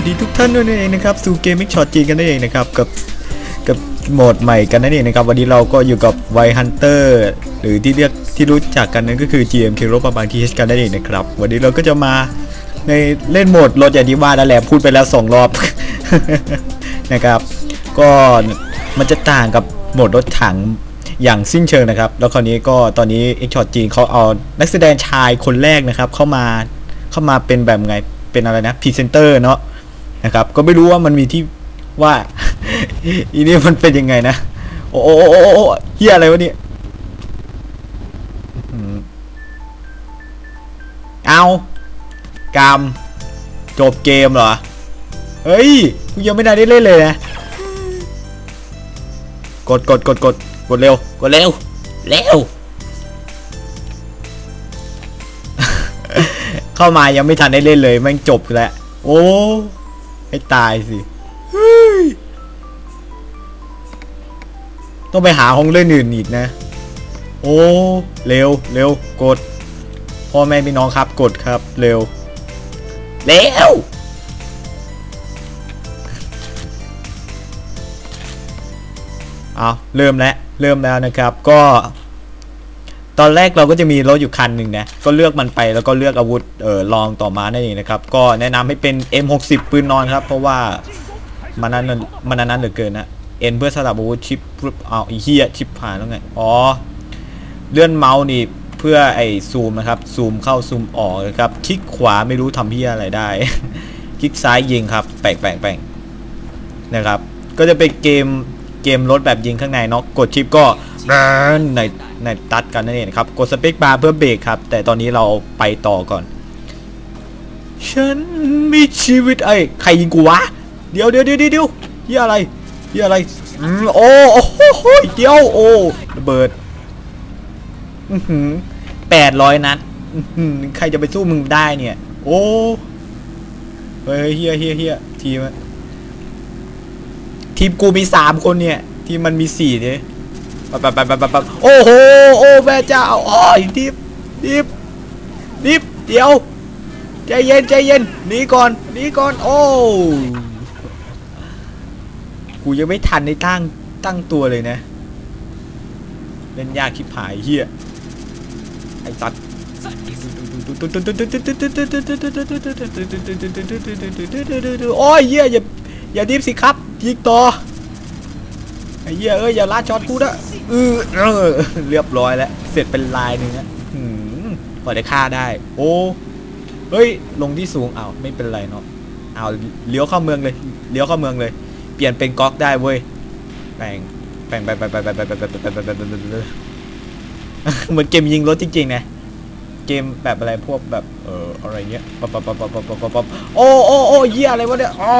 วัสดีทุกท่านด้วยนั่นเองนะครับสู่เกมมิกช็อตจีกันนั่นเองนะครับกับกับโหมดใหม่กันนั่นเองนะครับวันนี้เราก็อยู่กับไวฮันเตอร์หรือที่เรียกที่รู้จักกันนั่นก็คือ GMK รบประบางทีเกันนั่นเองนะครับวันนี้เราก็จะมาในเล่นโหมดรถอย่างที่ว่านั่นแหละพูดไปแล้วสองรอบนะครับก็มันจะต่างกับโหมดรถถังอย่างสิ้นเชิงนะครับ แล้วคราวนี้ก็ตอนนี้เอ็กช็อตจีนเขาเอานักแสดงชายคนแรกนะครับ เข้ามาเข้ามาเป็นแบบไงเป็นอะไรนะพรีเซนเตอร์เนาะ นะครับ ก็ไม่รู้ว่ามันมีที่ว่า อีนี่มันเป็นยังไงนะ โอ้โอ้โอ้โอ้เฮียอะไรวะเนี่ยเอากามจบเกมเหรอ เฮ้ยกูยังไม่ได้ได้เล่นเลยนะ กดกดกดกดกดเร็ว กดเร็ว เร็ว เข้ามายังไม่ทันได้เล่นเลยแม่งจบแล้ว โอ้ ให้ตายสิเฮ้ยต้องไปหาห้องเล่นอื่นอีกนะ โอ้ เร็ว เร็ว กด พ่อแม่พี่น้องครับ กดครับ เร็ว เร็ว เอาเริ่มแล้ว เริ่มแล้วนะครับ ก็ ตอนแรกเราก็จะมีรถอยู่คันหนึ่งนะ ก็เลือกมันไปแล้วก็เลือกอาวุธเออลองต่อมานั่นเองนะครับ ก็แนะนำให้เป็น M60 ปืนนอนครับ เพราะว่ามันนั้นมันนั้นเหลือเกินนะ N เพื่อสลับอาวุธชิปปุ๊บเอาไอีเหี้ยชิปผ่านแล้วไง อ๋อ เลื่อนเมาส์นี่เพื่อไอ้ซูมนะครับ ซูมเข้าซูมออกนะครับ คลิกขวาไม่รู้ทำเพี้ยอะไรได้ คลิกซ้ายยิงครับ แปลงแปลงแปลงนะครับ ก็จะเป็นเกมเกมรถแบบยิงข้างในเนาะ กดชิปก็ในในตัดกันนั่นเองครับกดสเปคบาร์เพื่อเบรกครับ แต่ตอนนี้เราไปต่อก่อน ฉันมีชีวิตไอ้ใครยิงกูวะ เดี๋ยวเดี๋ยวเดี๋ยวเดี๋ยวเฮียอะไรเฮียอะไรอืมโอ้โอ้โหเดี๋ยวโอ้ระเบิดแปดร้อยนัดอือหือใครจะไปสู้มึงได้เนี่ย โอ้เฮ้ยเฮียเฮียเฮียทีมทีมกูมีสามคนเนี่ย ทีมมันมีสี่เนี่ย ปั๊บปั๊บปั๊บปั๊บปั๊บโอ้โห โอ้แม่เจ้าโอ้ยทีมทีมทีมเดี๋ยว ใจเย็นใจเย็นหนีก่อนหนีก่อน โอ้กูยังไม่ทันในตั้งตั้งตัวเลยนะ เล่นยากคิดผายเฮียไอ้สัตว์โอ้ยเฮียอย่าอย่าดิฟสิครับยิงต่อไอ้เฮียเอ้ยอย่าลาช็อตกูนะ เออเอเรียบร้อยแล้ว เสร็จเป็นลายหนึ่งนะหืมพอได้ฆ่าได้ โอ้เฮ้ย ลงที่สูงเอาไม่เป็นไรเนาะเอาเลี้ยวเข้าเมืองเลย เลี้ยวเข้าเมืองเลย เปลี่ยนเป็นก๊อกได้เว้ยแปลงแปลงแปลงแปลงแปลงแปลงแปลงแปลงแปลงแปลงแปลงแปลงแปลงแปเหมือนเกมยิงรถจริงๆนะเกมแบบอะไรพวกแบบเอออะไรเงี้ยปั๊บปั๊บปั๊บปั๊บปั๊บปั๊บปั๊บโอ้โอ้โอ้เหี้ยอะไรวะเนี่ยอ๋อ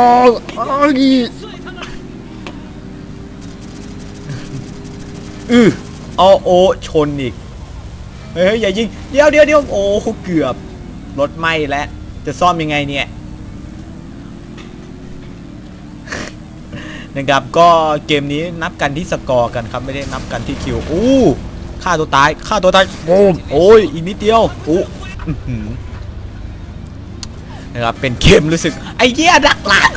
อ๋ออือเอาโอชนอีก เฮ้ยอย่ายิง เดี๋ยวเดี๋ยวเดี๋ยวโอ้เกือบ รถไหม้แล้ว จะซ่อมยังไงเนี่ย นะครับ ก็เกมนี้นับกันที่สกอร์กันครับ ไม่ได้นับกันที่คิว อู้ฆ่าตัวตายฆ่าตัวตายโอ้โอ้ยอีกนิดเดียวอู้นะครับ เป็นเกมรู้สึก ไอ้เหี้ยดักหลัง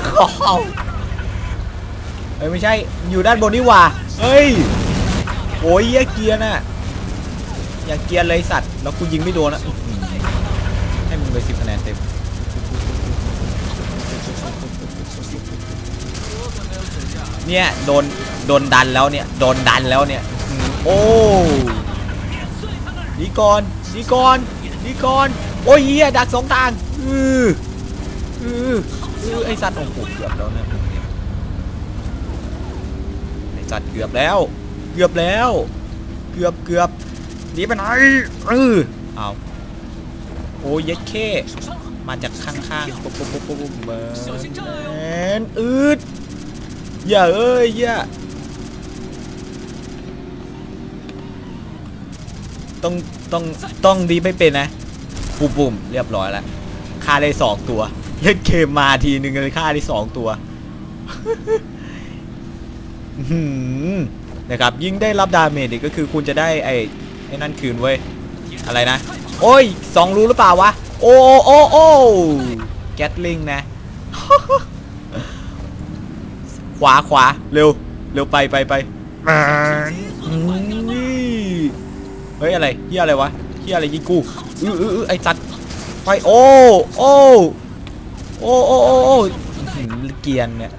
เฮ้ยไม่ใช่ อยู่ด้านบนนี่ว่า เฮ้ย โอ้ยเหี้ยเกียร์น่ะอย่าเกียร์เลยสัตว์ แล้วกูยิงไม่โดนนะให้มึงไปสิบคะแนนเต็มเนี่ยโดนโดนดันแล้วเนี่ยโดนดันแล้วเนี่ยโอ้ดีก่อนดีก่อนดีก่อนโอ้ยเฮียดักสองทางอืออืออือไอสัตว์โอ้โหเกือบแล้วนะไอสัตว์เกือบแล้ว เกือบแล้ว เกือบเกือบหนีไปไหนเออเอาโอ้ยเย็ดเข้มาจากข้างๆปุ๊บปุ๊บปุ๊บปุ๊บเหมือนอืดอย่าเอ้ยอย่าต้องต้องต้องดีไม่เป็นนะปุ่มปุ่มเรียบร้อยแล้วฆ่าได้สองตัวเล่นเกมมาทีนึงเลยฆ่าได้สองตัว นะครับยิ่งได้รับดาเมจอีกก็คือคุณจะได้ไอ้ไอ้นั่นคืนเว้ยอะไรนะ โอ้ยสองรู้หรือเปล่าวะ โอ้โอ้โอ้แกตลิงนะ ขวาขวาเร็วเร็วไปไปไปเฮ้ยอะไรเฮียอะไรวะเฮียอะไรยิงกูอืออืออือไอ้จัดไปโอ้โอ้โอ้โอ้โอ้เกียนเนี่ย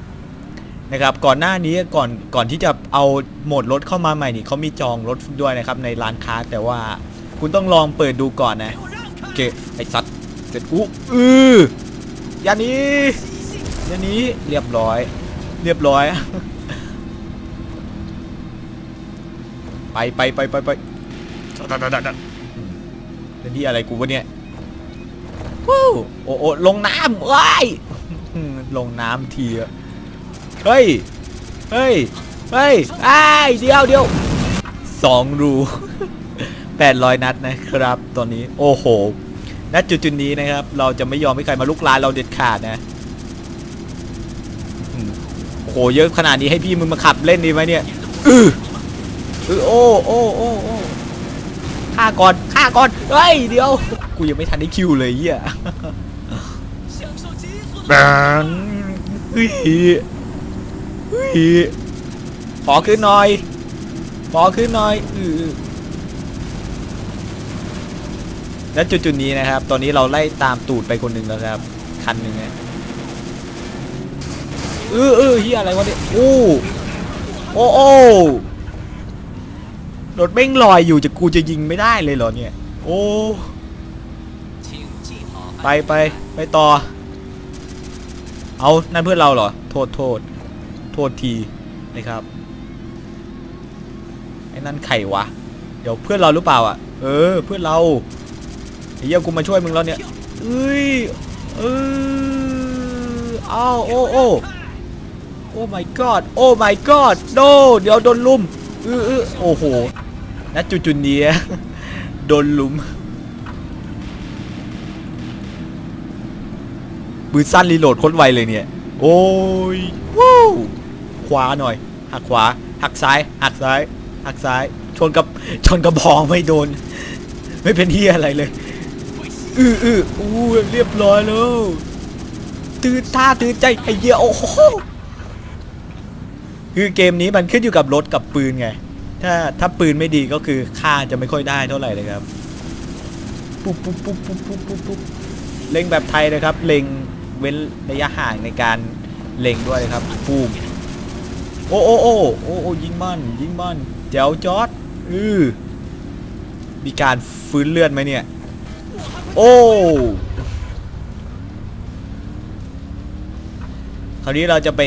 นะครับก่อนหน้านี้ก่อนก่อนที่จะเอาโหมดรถเข้ามาใหม่นี่เขามีจองรถด้วยนะครับในร้านค้าแต่ว่าคุณต้องลองเปิดดูก่อนนะโอเคไอ้สัตว์เสร็จอู้อืออย่านี้อย่านี้เรียบร้อย เรียบร้อย ไปไปไปไปไปเป็นที่อะไรกูวะเนี่ยวู้โอ้โอ้ลงน้ำว้ายลงน้ำทีอะ เฮ้ย เฮ้ย เฮ้ยไอ้ายเดียวเดียวสองรูแปดร้อยนัดนะครับ ตอนนี้โอ้โห ณ จุดจุดๆนี้นะครับ เราจะไม่ยอมให้ใครมาลุกลานเราเด็ดขาดนะอืมโอ้โห เยอะขนาดนี้ให้พี่มึงมาขับเล่นดีไหมเนี่ยอืออือโอ้โอ้โอ้โอ้ฆ่าก่อนฆ่าก่อน เฮ้ย เดี๋ยว กูยังไม่ทันได้คิวเลยเหี้ยแบนเฮ้ยเฮ้ย ขอขึ้นหน่อย ขอขึ้นหน่อยอือและจุดนี้นะครับ ตอนนี้เราไล่ตามตูดไปคนหนึ่งแล้วครับ คันหนึ่งนะเออเออเฮียอะไรวะเนี่ยโอ้โอ้โอ้รถเบ้งลอยอยู่จะกูจะยิงไม่ได้เลยเหรอเนี่ย โอ้ไปไปไปต่อ เอานั่นเพื่อนเราเหรอ โทษโทษ โทษทีนะครับไอ้นั่นไข่วะ เดี๋ยวเพื่อนเราหรือเปล่าอะ เออ เพื่อนเราไอ้เหี้ยกูมาช่วยมึงแล้วเนี่ยเอ้ยเออเอาโอ้โอ้โอ้ my god โอ้ my god no เดี๋ยวโดนลุมเออเออโอ้โหณจุดจุดนี้โดนลุมปืนสั้นรีโหลดคตรไวเลยเนี่ย โอ้ยวู้ วาหน่อย หักขวา หักซ้าย หักซ้าย หักซ้าย ชนกับชนกระบองไม่โดน ไม่เป็นเฮียอะไรเลย อืออืออู้เรียบร้อยแล้ว ตื่นท่าตื่นใจไอ้เหี้ยโอ้โหคือเกมนี้มันขึ้นอยู่กับรถกับปืนไง ถ้าถ้าปืนไม่ดีก็คือค่าจะไม่ค่อยได้เท่าไหร่เลยครับ ปุ๊บปุ๊บปุ๊บปุ๊บปุ๊บปุ๊บปุ๊บเล็งแบบไทยนะครับ เล็งเว้นระยะห่างในการเล็งด้วยครับ ปูม โอ้โอ้โอ้โอ้โอ้ยิงมันยิงมันแจ๋วจอดอือมีการฟื้นเลือดไหมเนี่ย โอ้คราวนี้เราจะไป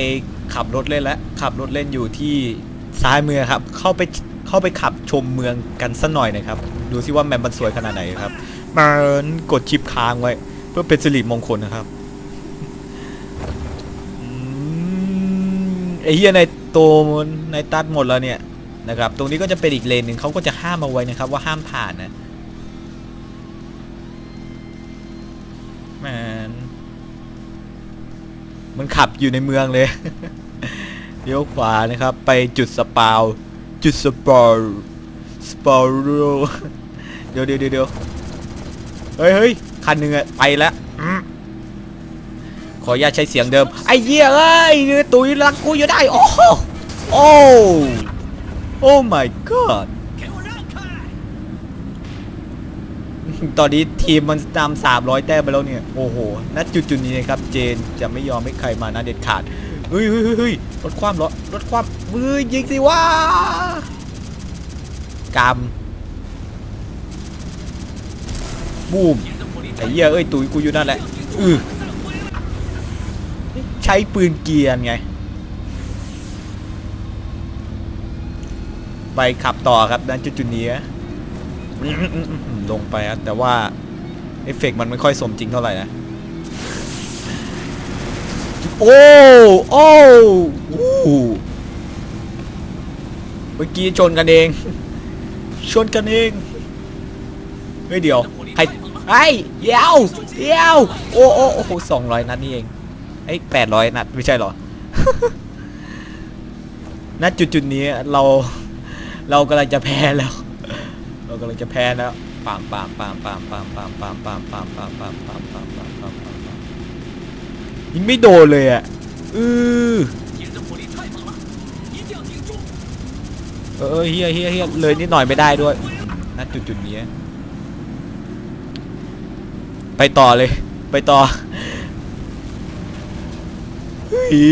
ขับรถเล่นแล้วขับรถเล่นอยู่ที่ซ้ายมือครับ เข้าไปเข้าไปขับชมเมืองกันสักหน่อยนะครับ ดูซิว่าแมปมันสวยขนาดไหนครับมันกดชิปค้างไว้ เพื่อเป็นสิริมงคลนะครับไอ้เฮียใน ตมันในตัดหมดแล้วเนี่ยนะครับ ตรงนี้ก็จะเป็นอีกเลนหนึ่งเขาก็จะห้ามเอาไว้นะครับ ว่าห้ามผ่านนะแมนมันขับอยู่ในเมืองเลยเลี้ยวขวานะครับ ไปจุดสปาวจุดสปาวสปาวโรเดี๋ยวเดี๋ยวเดี๋ยวเดี๋ยวเฮ้ยเฮ้ยคันหนึ่งอะไปแล้ว ขออนุญาตใช้เสียงเดิม ไอ้เหี้ยเอ้ยตุยรักกูอยู่ได้ โอ้โหโอ้โอ้ my god ตอนนี้ทีมมันนำสามร้อยแต้มไปแล้วเนี่ย โอ้โหณจุดจุดๆนี้นะครับ เจนจะไม่ยอมให้ใครมานะเด็ดขาด เฮ้ยเฮ้ยเฮ้ยเฮ้ยรถคว่ำเหรอรถคว่ำเฮ้ยยิงสิว่ากำบูมไอ้เหี้ยเอ้ย ตุยกูอยู่นั่นแหละ อือ ใช้ปืนเกียร์ไง ไปขับต่อครับณจุดจุดๆนี้อืมอืมอืมอืมลงไปครับแต่ว่า เอฟเฟกต์มันไม่ค่อยสมจริงเท่าไหร่นะ โอ้ โอ้อู้เมื่อกี้ชนกันเอง ชนกันเอง เฮ้ยเดี๋ยว ใครไอ้เดี๋ยวเดี๋ยว โอ้โอ้โอ้สองร้อยนัดนี่เอง ไอ้แปดร้อยนัดไม่ใช่หรอ ณ จุดจุดนี้เรา เรากำลังจะแพ้แล้ว เรากำลังจะแพ้แล้วปามปามปามปามปามปามปามปามปามปามปามปามปามปามปามปามปามยิงไม่โดนเลยอะอือเออเฮียเฮียเฮียเลยนิดหน่อยไม่ได้ด้วยณจุดจุดนี้ ไปต่อเลย ไปต่อ อี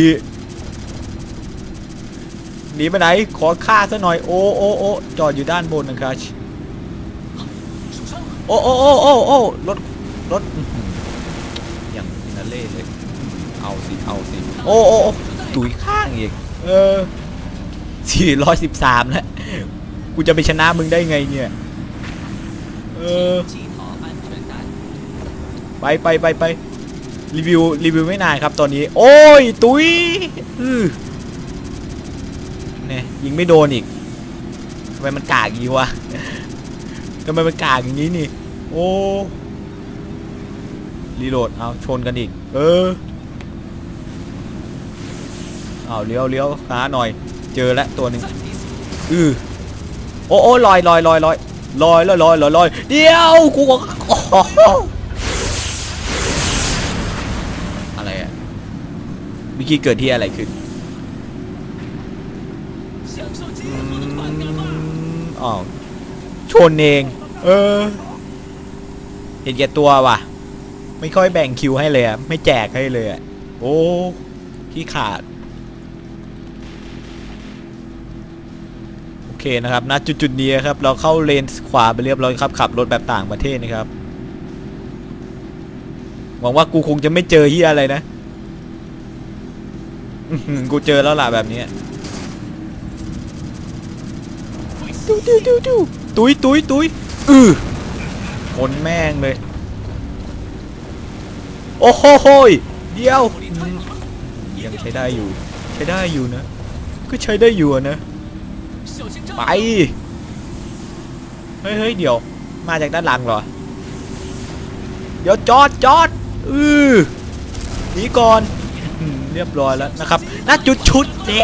หนีไปไหน ขอฆ่าซะหน่อย โอ้โอโอจอดอยู่ด้านบนนะครับ โอ้โอโอโอโอรถ รถ อย่างนาเล่เลย เอาสิ เอาสิ โอ้โอตุยข้างเอีก เออสี่ร้อยสิบสามแล้ว กูจะไปชนะมึงได้ไงเนี่ย เออ ไปไปไปไป รีวิวรีวิวไม่นานครับตอนนี้ โอ้ย ตุยเนี่ยยิงไม่โดนอีกทำไมมันกากอย่างนี้วะทำไมมันกากอย่างนี้นี่ โอ้รีโหลดเอาชนกันอีก เออเอาเลี้ยวเลี้ยวขาหน่อย เจอแล้วตัวหนึ่งอือโอ้โอ้ลอยลอยลอยลอยลอยลอยลอยลอยเดียวกูก็ วิกี้เกิดที่อะไรขึ้นอ๋อชนเอง เออ เห็นแก่ตัววะไม่ค่อยแบ่งคิวให้เลยอะไม่แจกให้เลยอะโอ้ที่ขาด โอเคนะครับนะจุดจุดนี้ครับ เราเข้าเลนขวาไปเรียบร้อยครับ ขับรถแบบต่างประเทศนะครับ หวังว่ากูคงจะไม่เจอที่อะไรนะ กูเจอแล้วล่ะแบบนี้ดูดูดูดูตุยตุยตุยอือคนแม่งเลย โอ้โหเดียวยังใช้ได้อยู่ ใช้ได้อยู่นะ ก็ใช้ได้อยู่นะ ไป เฮ้ยเฮ้ยเดี๋ยว มาจากด้านหลังเหรอ เดี๋ยวจอดจอดอือหนีก่อน เรียบร้อยแล้วนะครับณจุดชุดเด็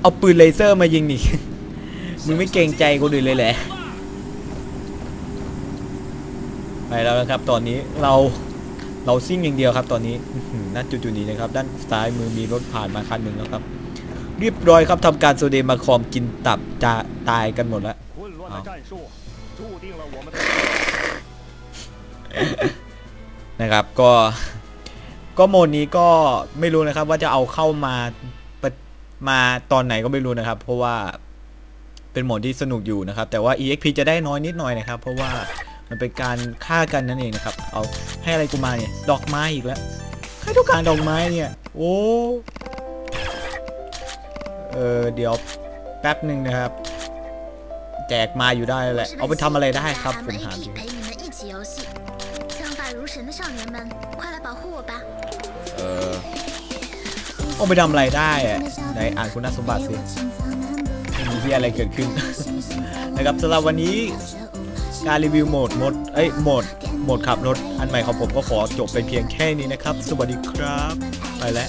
เอาปืนเลเซอร์มายิงนี่มึงไม่เกรงใจคนอื่นเลยแหละไปแล้วนะครับ ตอนนี้เราเราซิ่งอย่างเดียวครับ ตอนนี้อื้อหือณจุดจุดๆนี้นะครับ ด้านซ้ายมือมีรถผ่านมาคันหนึ่งแล้วครับเรียบร้อยครับทำการโซเดมาคอมกินตับจะตายกันหมดแล้ว นะครับ ก็ก็โหมดนี้ก็ไม่รู้นะครับ ว่าจะเอาเข้ามามาตอนไหนก็ไม่รู้นะครับ เพราะว่าเป็นโหมดที่สนุกอยู่นะครับ แต่ว่า EXP จะได้น้อยนิดหน่อยนะครับ เพราะว่ามันเป็นการฆ่ากันนั่นเองนะครับ เอาให้อะไรกูมาเนี่ยดอกไม้อีกแล้วใครต้องการดอกไม้เนี่ย โอ้เออเดี๋ยวแป๊บหนึ่งนะครับ แจกมาอยู่ได้แหละเอาไปทำอะไรได้ครับผมถาม 神的少年们，快来保护我吧。เออโอ้ไปทำอะไรได้อไหนอ่านคุณสมบัติสิมีที่อะไรเกิดขึ้น นะครับสำหรับวันนี้การรีวิวโหมดโหมดเอ้ยโหมดโหมดขับรถอันใหม่ของผมก็ขอจบไปเพียงแค่นี้นะครับ สวัสดีครับ ไปแล้ว